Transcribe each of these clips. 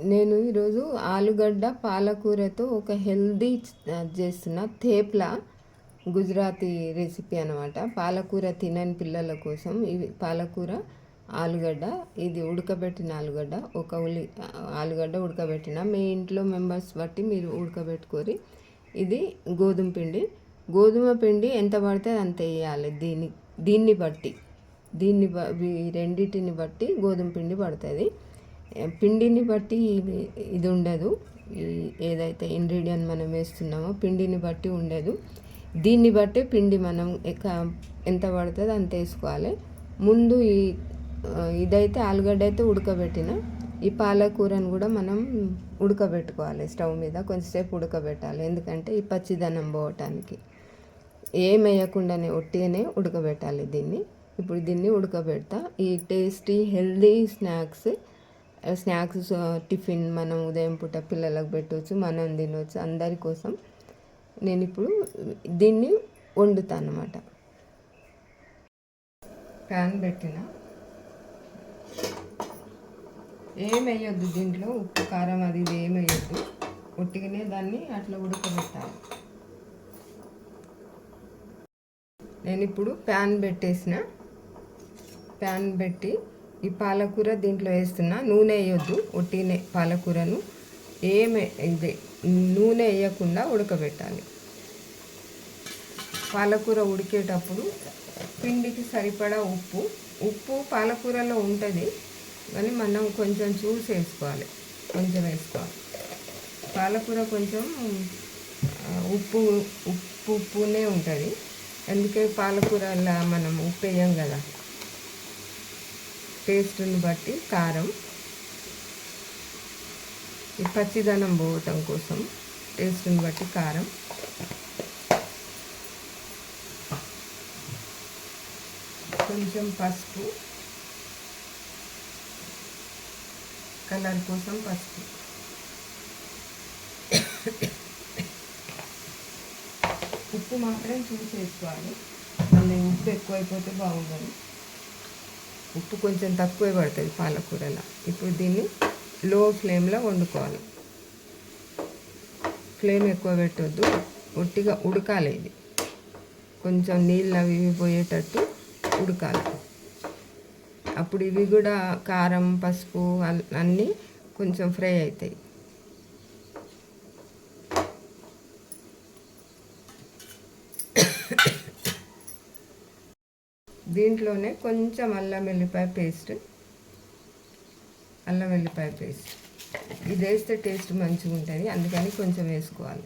నేను ఈరోజు ఆలుగడ్డ పాలకూరతో ఒక హెల్దీ చేస్తున్న తేప్లా గుజరాతీ రెసిపీ అనమాట పాలకూర తినని పిల్లల కోసం ఇవి పాలకూర ఆలుగడ్డ ఇది ఉడకబెట్టిన ఆలుగడ్డ ఒక ఉల్లి ఆలుగడ్డ ఉడకబెట్టిన. మీ ఇంట్లో మెంబర్స్ బట్టి మీరు ఉడకబెట్టుకొని ఇది గోధుమ పిండి. గోధుమ పిండి ఎంత పడితే అంత వేయాలి దీన్ని దీన్ని బట్టి. దీన్ని రెండింటిని బట్టి గోధుమ పిండి పడుతుంది. పిండిని బట్టి ఇది ఉండదు. ఏదైతే ఇంగ్రీడియంట్ మనం వేస్తున్నామో పిండిని బట్టి ఉండదు. దీన్ని బట్టి పిండి మనం ఎంత పడుతుందో అంత వేసుకోవాలి. ముందు ఈ ఇదైతే ఆలుగడ్డ అయితే ఉడకబెట్టిన ఈ పాలకూరను కూడా మనం ఉడకబెట్టుకోవాలి స్టవ్ మీద కొంచెంసేపు ఉడకబెట్టాలి. ఎందుకంటే ఈ పచ్చిదనం పోవటానికి. ఏం వేయకుండానే ఒట్టిగానే ఉడకబెట్టాలి దీన్ని. ఇప్పుడు దీన్ని ఉడకబెడతా. ఈ tasty healthy snacks snacks tiffin మనం ఉదయం పూట పిల్లలకు పెట్టవచ్చు మనం తినవచ్చు అందరి కోసం. నేను ఇప్పుడు దీన్ని వండుతాను అనమాట ప్యాన్ పెట్టిన. ఏం వేయొద్దు దీంట్లో ఉప్పు కారం అది ఇది ఏం వేయొద్దు. ఉట్టిగానే దాన్ని అట్లా ఉడకబెట్టాలి. నేను ఇప్పుడు ప్యాన్ పెట్టేసిన. ప్యాన్ పెట్టి ఈ పాలకూర దీంట్లో వేస్తున్నా. నూనె వేయొద్దు. ఒట్టినే పాలకూరను. ఏమి ఇది నూనె వేయకుండా ఉడకబెట్టాలి. పాలకూర ఉడికేటప్పుడు పిండికి సరిపడా ఉప్పు. ఉప్పు పాలకూరలో ఉంటుంది కానీ మనం కొంచెం చూసి వేసుకోవాలి. కొంచెం వేసుకోవాలి. పాలకూర కొంచెం ఉప్పు ఉప్పు ఉప్పునే ఉంటుంది. అందుకే పాలకూరలా మనం ఉప్పు వేయం కదా. టేస్ట్ని బట్టి కారం ఈ పచ్చిదనం పోవటం కోసం టేస్ట్ని బట్టి కారం కొంచెం పసుపు కలర్ కోసం పసుపు. ఉప్పు మాత్రం చూసేసుకోవాలి. మళ్ళీ ఉప్పు ఎక్కువైపోతే బాగుండదు. ఉప్పు కొంచెం తక్కువే పడుతుంది పాలకూరలో. ఇప్పుడు దీన్ని లో ఫ్లేమ్లో వండుకోవాలి. ఫ్లేమ్ ఎక్కువ పెట్టొద్దు. ఒట్టిగా ఉడకాలి ఇది. కొంచెం నీళ్ళు అవి ఇవి పోయేటట్టు ఉడకాలి. అప్పుడు ఇవి కూడా కారం పసుపు అన్నీ కొంచెం ఫ్రై అవుతాయి దీంట్లోనే కొంచెం అల్లం వెల్లిపాయ పేస్ట్. అల్లం వెల్లిపాయ పేస్ట్. ఇది వేస్తే టేస్ట్ మంచిగా ఉంటుంది అందుకని కొంచెం వేసుకోవాలి.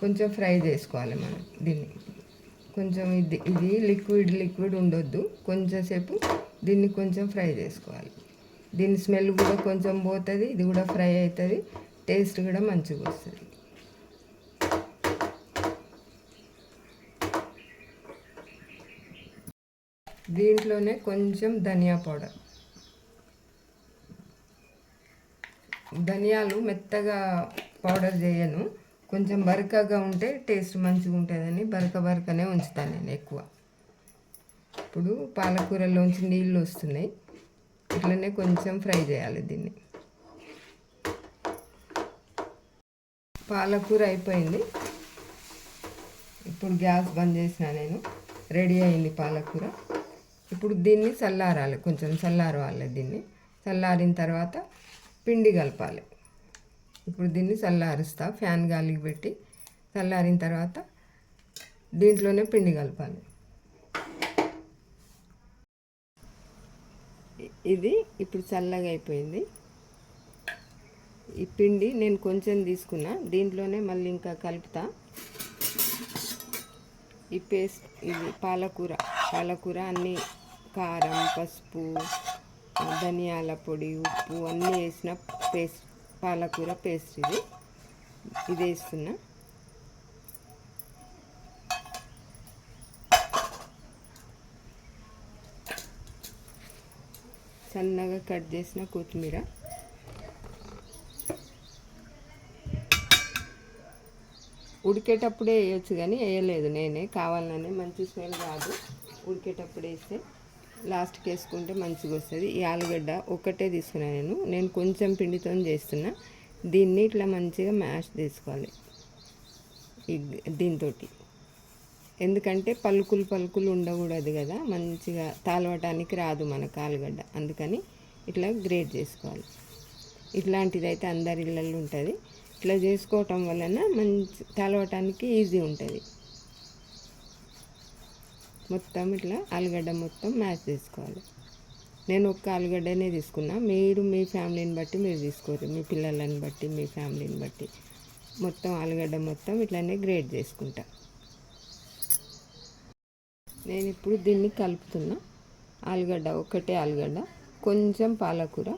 కొంచెం ఫ్రై చేసుకోవాలి మనం దీన్ని. కొంచెం ఇది ఇది లిక్విడ్ లిక్విడ్ ఉండొద్దు. కొంచెంసేపు దీన్ని కొంచెం ఫ్రై చేసుకోవాలి. దీని స్మెల్ కూడా కొంచెం పోతుంది ఇది కూడా ఫ్రై అవుతుంది టేస్ట్ కూడా మంచిగా వస్తుంది. దీంట్లోనే కొంచెం ధనియా పౌడర్. ధనియాలు మెత్తగా పౌడర్ చేయను. కొంచెం బరకగా ఉంటే టేస్ట్ మంచిగా ఉంటుందని బరక బరకనే ఉంచుతాను నేను ఎక్కువ. ఇప్పుడు పాలకూరలోంచి నీళ్ళు వస్తున్నాయి. ఇట్లనే కొంచెం ఫ్రై చేయాలి దీన్ని. పాలకూర అయిపోయింది. ఇప్పుడు గ్యాస్ బంద్ చేసిన నేను. రెడీ అయింది పాలకూర. ఇప్పుడు దీన్ని చల్లారాలి కొంచెం చల్లారవాలి దీన్ని. చల్లారిన తర్వాత పిండి కలపాలి. ఇప్పుడు దీన్ని చల్లారుస్తా ఫ్యాన్ గాలికి పెట్టి చల్లారిన తర్వాత దీంట్లోనే పిండి కలపాలి. ఇది ఇప్పుడు చల్లగా అయిపోయింది. ఈ పిండి నేను కొంచెం తీసుకున్నా దీంట్లోనే మళ్ళీ ఇంకా కలుపుతా. ఈ పేస్ట్ ఇది పాలకూర పాలకూర అన్నీ కారం పసుపు ధనియాల పొడి ఉప్పు అన్నీ వేసిన పేస్ట్ పాలకూర పేస్ట్ ఇది. ఇది వేస్తున్నా. సన్నగా కట్ చేసిన కొత్తిమీర. ఉడికేటప్పుడే వేయచ్చు కానీ వేయలేదు నేనే. కావాలనే మంచి స్మెల్ కాదు ఉడికేటప్పుడు వేస్తే లాస్ట్కి వేసుకుంటే మంచిగా వస్తుంది. ఈ ఆలుగడ్డ ఒక్కటే తీసుకున్నాను నేను. నేను కొంచెం పిండితో చేస్తున్నా. దీన్ని ఇట్లా మంచిగా మ్యాష్ తీసుకోవాలి ఈ దీంతో ఎందుకంటే పలుకులు పలుకులు ఉండకూడదు కదా. మంచిగా తాలవటానికి రాదు మనకు ఆలుగడ్డ. అందుకని ఇట్లా గ్రేట్ చేసుకోవాలి. ఇట్లాంటిది అయితే అందరి ఇళ్ళల్లో ఉంటుంది. ఇట్లా చేసుకోవటం వలన మంచి తలవటానికి ఈజీ ఉంటుంది. మొత్తం ఇట్లా ఆలుగడ్డ మొత్తం మ్యాచ్ చేసుకోవాలి. నేను ఒక్క ఆలుగడ్డనే తీసుకున్నా. మీరు మీ ఫ్యామిలీని బట్టి మీరు తీసుకోరు. మీ పిల్లలని బట్టి మీ ఫ్యామిలీని బట్టి. మొత్తం ఆలుగడ్డ మొత్తం ఇట్లానే గ్రేట్ చేసుకుంటా. నేను ఇప్పుడు దీన్ని కలుపుతున్నా. ఆలుగడ్డ ఒకటే ఆలుగడ్డ కొంచెం పాలకూర.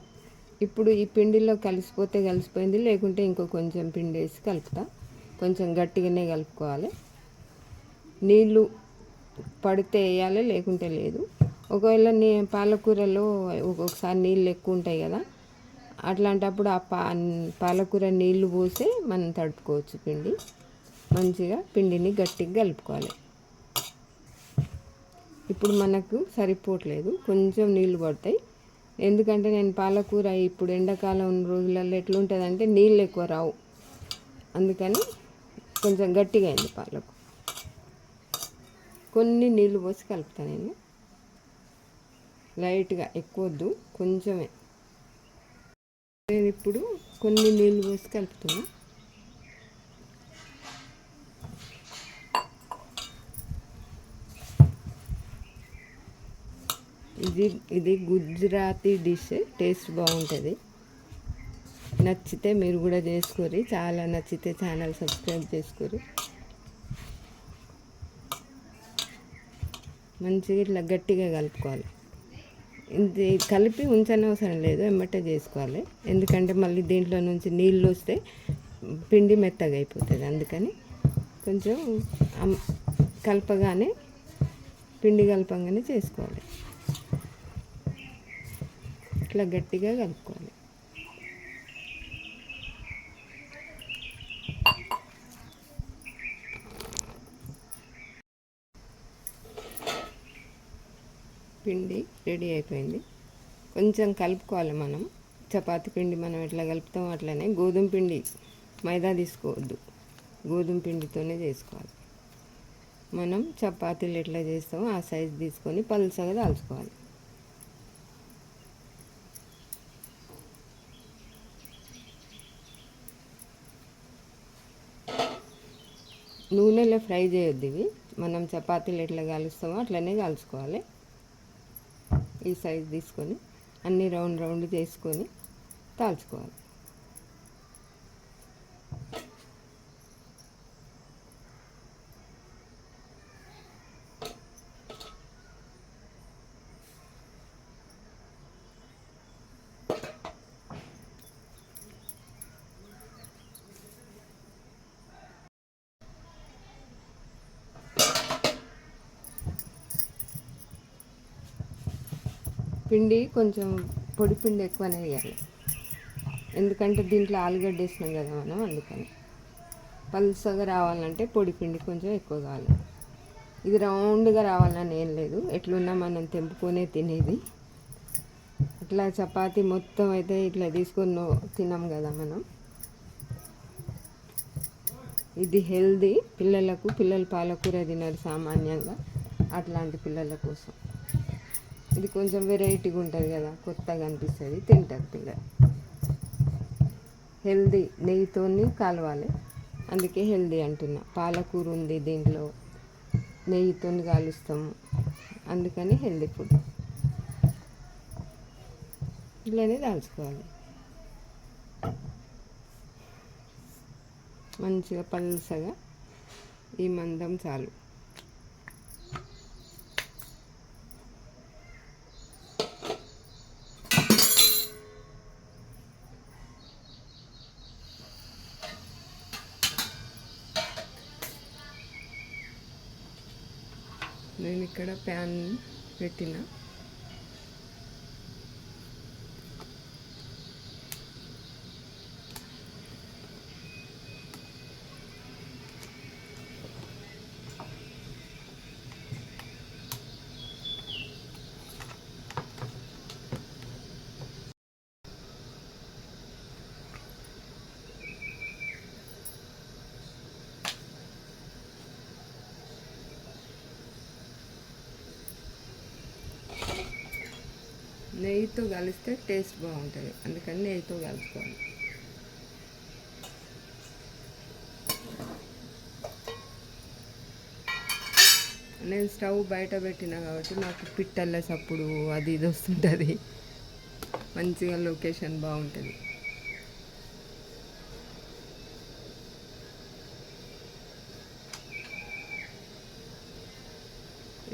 ఇప్పుడు ఈ పిండిలో కలిసిపోతే కలిసిపోయింది. లేకుంటే ఇంకో కొంచెం పిండి వేసి కలుపుతా. కొంచెం గట్టిగానే కలుపుకోవాలి. నీళ్ళు పడితే వేయాలి లేకుంటే లేదు. ఒకవేళ నీ పాలకూరలో ఒక్కొక్కసారి నీళ్ళు ఎక్కువ ఉంటాయి కదా అట్లాంటప్పుడు ఆ పా పాలకూర నీళ్ళు పోసి మనం తడుపుకోవచ్చు పిండి. మంచిగా పిండిని గట్టిగా కలుపుకోవాలి. ఇప్పుడు మనకు సరిపోవట్లేదు కొంచెం నీళ్ళు పడతాయి. ఎందుకంటే నేను పాలకూర ఇప్పుడు ఎండాకాలం రోజులలో ఎట్లుంటుందంటే నీళ్ళు ఎక్కువ రావు. అందుకని కొంచెం గట్టిగా అయింది పాలకు కొన్ని నీళ్ళు పోసి కలుపుతాను నేను. లైట్గా ఎక్కువ వద్దు కొంచెమే. నేను ఇప్పుడు కొన్ని నీళ్ళు పోసి కలుపుతాను ఇది ఇది గుజరాతీ డిష్ టేస్ట్ బాగుంటుంది. నచ్చితే మీరు కూడా చేసుకోరి చాలా నచ్చితే ఛానల్ సబ్స్క్రైబ్ చేసుకోరు మంచిగా ఇట్లా గట్టిగా కలుపుకోవాలి. ఇది కలిపి ఉంచనవసరం లేదు ఎమ్మటే చేసుకోవాలి. ఎందుకంటే మళ్ళీ దీంట్లో నుంచి నీళ్ళు వస్తే పిండి మెత్తగా అయిపోతుంది. అందుకని కొంచెం కలపగానే పిండి కలపగానే చేసుకోవాలి. ఇట్లా గట్టిగా కలుపుకోవాలి. పిండి రెడీ అయిపోయింది. కొంచెం కలుపుకోవాలి మనం. చపాతి పిండి మనం ఎట్లా కలుపుతాం అట్లనే గోధుమ పిండి మైదా తీసుకోవద్దు. గోధుమ పిండితోనే చేసుకోవాలి. మనం చపాతీలు ఎట్లా చేస్తామో ఆ సైజు తీసుకొని పలుసగా దాల్చుకోవాలి. నూనెలో ఫ్రై చేయొద్దు ఇవి. మనం చపాతీలు ఎట్లా కలుస్తామో అట్లనే కలుసుకోవాలి ఈ సైజ్ తీసుకొని అన్ని రౌండ్ రౌండ్ చేసుకొని తాల్చుకోవాలి. పిండి కొంచెం పొడి పిండి ఎక్కువనే వేయాలి. ఎందుకంటే దీంట్లో ఆలుగడ్డ వేసినాం కదా మనం అందుకని. పలుసగా రావాలంటే పొడి పిండి కొంచెం ఎక్కువ కావాలి. ఇది రౌండ్గా రావాలని ఏం లేదు. ఎట్లున్నా మనం తెంపుకొనే తినేది. ఇట్లా చపాతి మొత్తం అయితే ఇట్లా తీసుకొని తినాం కదా మనం. ఇది హెల్దీ. పిల్లలకు పిల్లలు పాలకూర తినరు సామాన్యంగా. అట్లాంటి పిల్లల కోసం. ఇది కొంచెం వెరైటీగా ఉంటుంది కదా కొత్తగా అనిపిస్తుంది తింటారు పిల్లలు. హెల్దీ నెయ్యితో కలవాలి. అందుకే హెల్దీ అంటున్నా. పాలకూర ఉంది దీంట్లో నెయ్యితో కాలుస్తాము అందుకని హెల్దీ ఫుడ్ ఇలానే దాల్చుకోవాలి. మంచిగా పల్సగా ఈ మందం చాలు. నేను ఇక్కడ ప్యాన్ పెట్టిన. నెయ్యితో కలిస్తే టేస్ట్ బాగుంటుంది. అందుకని నెయ్యితో కలుపుకోవాలి. నేను స్టవ్ బయట పెట్టిన కాబట్టి నాకు పిట్టల్ల సప్పుడు అది ఇది వస్తుంటుంది. మంచిగా లొకేషన్ బాగుంటుంది.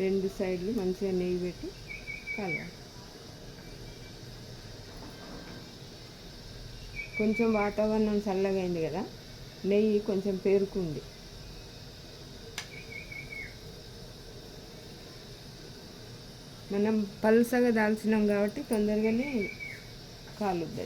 రెండు సైడ్లు మంచిగా నెయ్యి పెట్టి కలవాలి కొంచెం వాతావరణం చల్లగా అయింది కదా నెయ్యి కొంచెం పేరుకుంది. మనం పలుసగా దాల్చినాం కాబట్టి తొందరగానే కాలుద్ది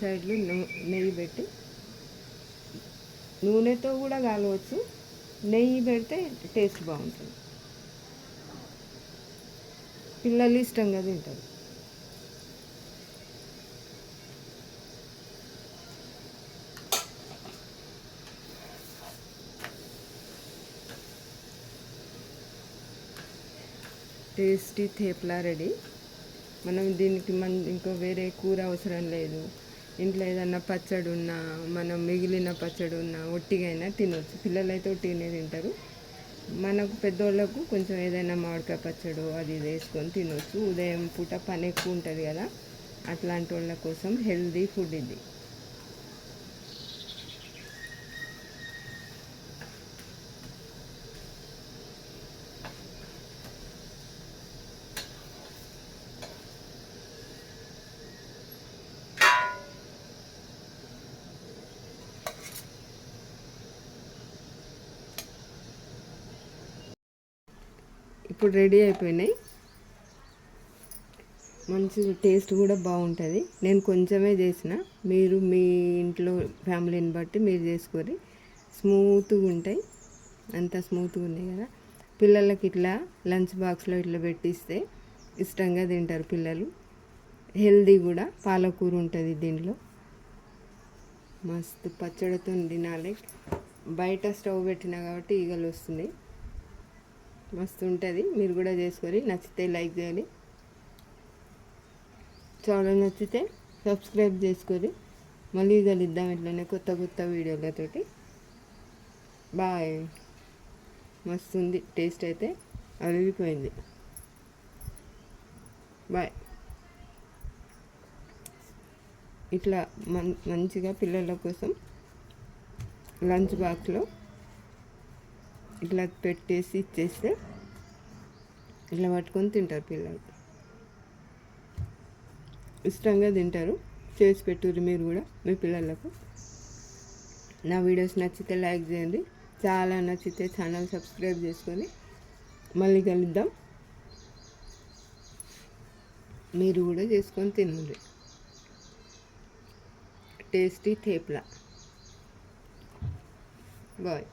సైడ్లు నెయ్యి పెట్టి నూనెతో కూడా కాలవచ్చు. నెయ్యి పెడితే టేస్ట్ బాగుంటుంది. పిల్లలు ఇష్టంగా తింటారు. Tasty thepla ready. మనం దీనికి మన ఇంకో వేరే కూర అవసరం లేదు. ఇంట్లో ఏదన్నా పచ్చడి ఉన్నా మనం మిగిలిన పచ్చడి ఉన్నా ఒట్టిగైనా తినవచ్చు పిల్లలు అయితే ఒట్టిగానే తింటారు. మనకు పెద్దోళ్ళకు కొంచెం ఏదైనా మామిడికాయ పచ్చడి అది ఇది వేసుకొని తినవచ్చు ఉదయం పూట పని ఎక్కువ ఉంటుంది కదా అట్లాంటి వాళ్ళ కోసం హెల్దీ ఫుడ్ ఇది. ఇప్పుడు రెడీ అయిపోయినాయి. మంచి టేస్ట్ కూడా బాగుంటుంది. నేను కొంచెమే చేసిన. మీరు మీ ఇంట్లో ఫ్యామిలీని బట్టి మీరు చేసుకొని స్మూత్గా ఉంటాయి. అంత స్మూత్గా ఉన్నాయి కదా. పిల్లలకి ఇట్లా లంచ్ బాక్స్లో ఇట్లా పెట్టిస్తే ఇష్టంగా తింటారు పిల్లలు. హెల్దీ కూడా పాలకూర ఉంటుంది దీంట్లో. మస్తు పచ్చడితో తినాలి. బయట స్టవ్ పెట్టినా కాబట్టి ఈగలు వస్తుంది మస్తు ఉంటుంది. మీరు కూడా చేసుకొని నచ్చితే లైక్ చేయాలి చాలా నచ్చితే సబ్స్క్రైబ్ చేసుకొని మళ్ళీ కలుద్దాం ఇట్లనే కొత్త కొత్త వీడియోలతోటి. బాయ్. మస్తు ఉంది. టేస్ట్ అయితే అరిగిపోయింది బాయ్. ఇట్లా మం మంచిగా పిల్లల కోసం లంచ్ బాక్స్లో ఇట్లా పెట్టేసి ఇచ్చేస్తే ఇట్లా పట్టుకొని తింటారు పిల్లలు. ఇష్టంగా తింటారు. చేసి పెట్టుర్రు మీరు కూడా మీ పిల్లలకు. నా వీడియోస్ నచ్చితే లైక్ చేయండి. చాలా నచ్చితే ఛానల్ సబ్స్క్రైబ్ చేసుకొని మళ్ళీ కలుద్దాం. మీరు కూడా చేసుకొని తినండి. Tasty thepla bye.